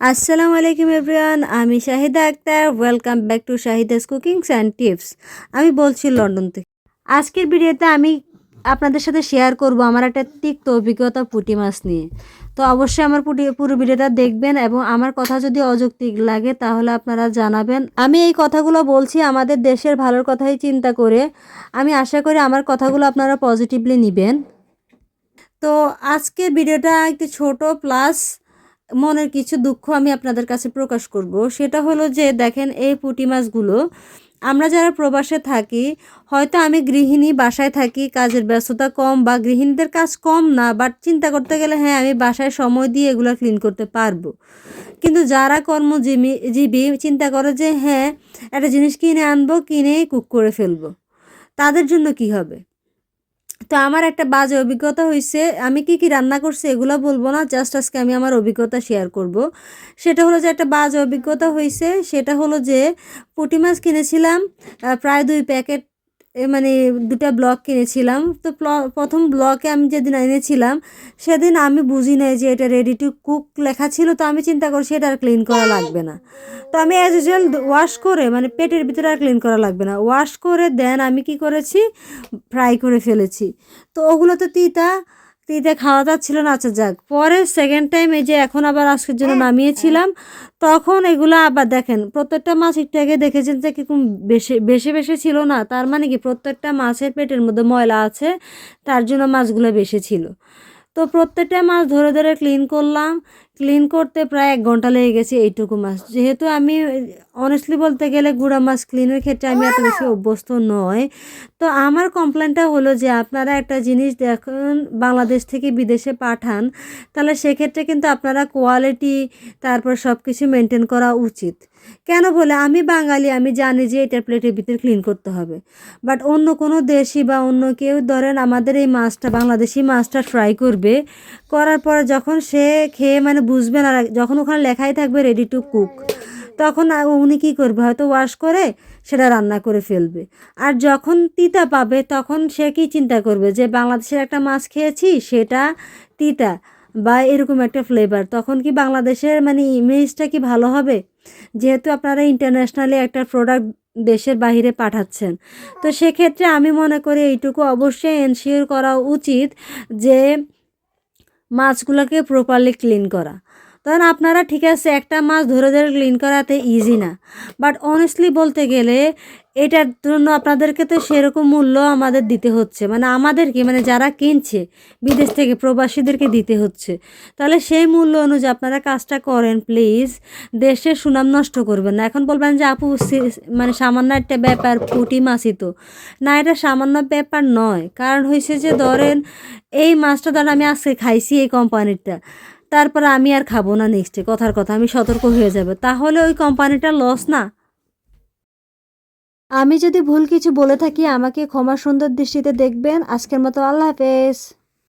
আসসালামু আলাইকুম এভরিওয়ান, আমি Shahida Akter. Welcome back to Shahida's cookings and tips. আমি বলছি লন্ডন থেকে। আজকের ভিডিওতে আমি আপনাদের সাথে শেয়ার করব আমার একটা তিক্ত অভিজ্ঞতা পুঁটি মাছ নিয়ে। তো অবশ্যই আমার পুটি, পুরো ভিডিওটা দেখবেন এবং আমার কথা যদি অযৌক্তিক লাগে তাহলে আপনারা জানাবেন। আমি এই কথাগুলো বলছি আমাদের দেশের ভালোর কথাই চিন্তা করে। আমি আশা করি আমার কথাগুলো আপনারা পজিটিভলি নেবেন। তো আজকের ভিডিওটা একটি ছোট প্লাস মনের কিছু দুঃখ আমি আপনাদের কাছে প্রকাশ করব। সেটা হলো যে, দেখেন এই পুঁটি মাছগুলো, আমরা যারা প্রবাসে থাকি, হয়তো আমি গৃহিণী, বাসায় থাকি, কাজের ব্যস্ততা কম বা গৃহিণীদের কাজ কম না বাট চিন্তা করতে গেলে হ্যাঁ আমি বাসায় সময় দিয়ে এগুলো ক্লিন করতে পারব। কিন্তু যারা কর্মজীবী, জীবী, চিন্তা করে যে হ্যাঁ একটা জিনিস কিনে আনব, কিনেই কুক করে ফেলব, তাদের জন্য কি হবে? তো আমার একটা বাজে অভিজ্ঞতা হয়েছে আমি কি কি রান্না করছি এগুলো বলব না জাস্ট আজকে আমি আমার অভিজ্ঞতা শেয়ার করব। সেটা হলো যে একটা বাজে অভিজ্ঞতা হয়েছে সেটা হলো যে পুঁটি মাছ কিনেছিলাম প্রায় দুই প্যাকেট মানে দুটা ব্লক কিনেছিলাম। তো প্রথম ব্লকে আমি যেদিন এনেছিলাম, সেদিন আমি বুঝি নাই যে এটা রেডি টু কুক লেখা ছিল, তো আমি চিন্তা করছি এটা আর ক্লিন করা লাগবে না। তো আমি অ্যাজ ইউজুয়াল ওয়াশ করে মানে পেটের ভিতরে আর ক্লিন করা লাগবে না। ওয়াশ করে দেন আমি কি করেছি? ফ্রাই করে ফেলেছি। তো ওগুলো তো তিতা তিতা খাওয়া যাচ্ছিল না আচ্ছা যাক। পরে সেকেন্ড টাইম এই যে এখন আবার আজকের জন্য নামিয়েছিলাম, তখন এগুলো আবার দেখেন, প্রত্যেকটা মাছ একটু আগে দেখেছেন যে কীরকম বেশি বেশি বেশি ছিল না, তার মানে কি প্রত্যেকটা মাছের পেটের মধ্যে ময়লা আছে, তার জন্য মাছগুলো বেশি ছিল। তো প্রত্যেকটা মাছ ধরে ধরে ক্লিন করলাম ক্লিন করতে প্রায় এক ঘণ্টা লেগে গেছে এইটুকু মাছ যেহেতু আমি অনেস্টলি বলতে গেলে গুঁড়া মাছ ক্লিনের ক্ষেত্রে আমি এত বেশি অভ্যস্ত নয়। তো আমার কমপ্লেনটা হলো যে, আপনারা একটা জিনিস দেখুন, বাংলাদেশ থেকে বিদেশে পাঠান, তাহলে সেক্ষেত্রে কিন্তু আপনারা কোয়ালিটি তারপর সব কিছু মেনটেন করা উচিত। কেন বলে, আমি বাঙালি, আমি জানি যে এটা প্লেটের ভিতরে ক্লিন করতে হবে। বাট অন্য কোনো দেশি বা অন্য কেউ, ধরেন আমাদের এই মাছটা, বাংলাদেশি মাছটা ফ্রাই করবে, করার পরে যখন সে খেয়ে মানে বুঝবে আর যখন ওখানে লেখাই থাকবে রেডি টু কুক তখন উনি কী করবে? হয়তো ওয়াশ করে সেটা রান্না করে ফেলবে। আর যখন তিতা পাবে, তখন সে কি চিন্তা করবে? যে বাংলাদেশের একটা মাছ খেয়েছি, সেটা তিতা বা এরকম একটা ফ্লেভার তখন কি বাংলাদেশের মানে ইমেজটা কি ভালো হবে? যেহেতু আপনারা ইন্টারন্যাশনালি একটা প্রোডাক্ট দেশের বাইরে পাঠাচ্ছেন। তো সেক্ষেত্রে আমি মনে করি এইটুকু অবশ্যই এনশিওর করা উচিত যে মাছগুলোকে প্রপারলি ক্লিন করা। তখন আপনারা ঠিক আছে, একটা মাছ ধরে ধরে ক্লিন করাতে ইজি না। বাট অনেস্টলি বলতে গেলে, এটার জন্য আপনাদেরকে তো সেরকম মূল্য আমাদের দিতে হচ্ছে। মানে আমাদেরকে মানে যারা কিনছে, বিদেশ থেকে প্রবাসীদেরকে দিতে হচ্ছে। তাহলে সেই মূল্য অনুযায়ী আপনারা কাজটা করেন প্লিজ দেশের সুনাম নষ্ট করবেন না। এখন বলবেন যে, আপু মানে সামান্য একটা ব্যাপার, পুঁটি মাছই তো। না, এটা সামান্য ব্যাপার নয়। কারণ হয়েছে যে, ধরেন, এই মাছটা ধরেন আমি আজকে খাইছি এই কোম্পানিটা তারপরে আমি আর খাব না নেক্সটে কথার কথা, আমি সতর্ক হয়ে যাবে। তাহলে ওই কোম্পানিটা লস না? আমি যদি ভুল কিছু বলে থাকি, আমাকে ক্ষমা সুন্দর দৃষ্টিতে দেখবেন। আজকের মতো আল্লাহ হাফেজ।